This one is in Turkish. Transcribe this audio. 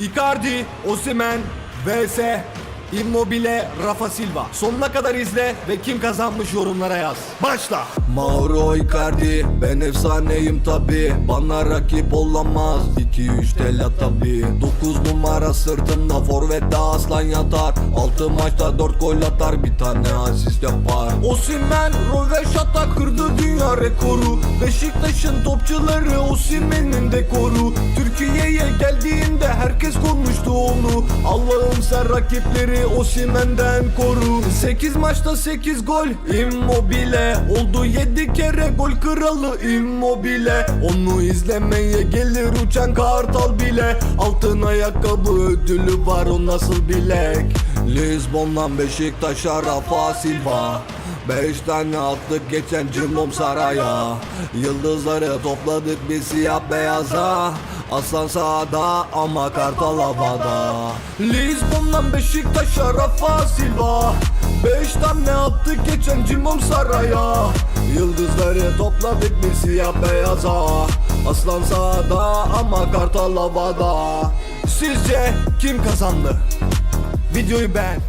Icardi, Osimhen, vs Immobile, Rafa Silva. Sonuna kadar izle ve kim kazanmış yorumlara yaz. Başla. Mauro Icardi, ben efsaneyim tabi. Bana rakip olamaz. 2-3 tela tabi. 9 numara sırtımda, forvette aslan yatar. 6 maçta 4 gol atar, bir tane asist yapar. Osimhen, Roveşata kırdı dünya rekoru. Beşiktaş'ın topçuları Osimhen'in dekoru. Onu. Allah'ım sen rakipleri Osimhen'den koru. 8 maçta 8 gol Immobile oldu 7 kere gol kralı Immobile. Onu izlemeye gelir uçan kartal bile. Altın ayakkabı ödülü var o nasıl bilek. Lisbon'dan Beşiktaş'a Rafa Silva Beş tane attık geçen cimom saraya Yıldızları topladık bir siyah beyaza Aslan sağda ama kartal havada Lisbon'dan Beşiktaş'a Rafa Silva. Beş tane attık geçen cimom saraya? Yıldızları topladık bir siyah beyaza. Aslan sağda ama kartal havada Sizce kim kazandı? Videoyu beğen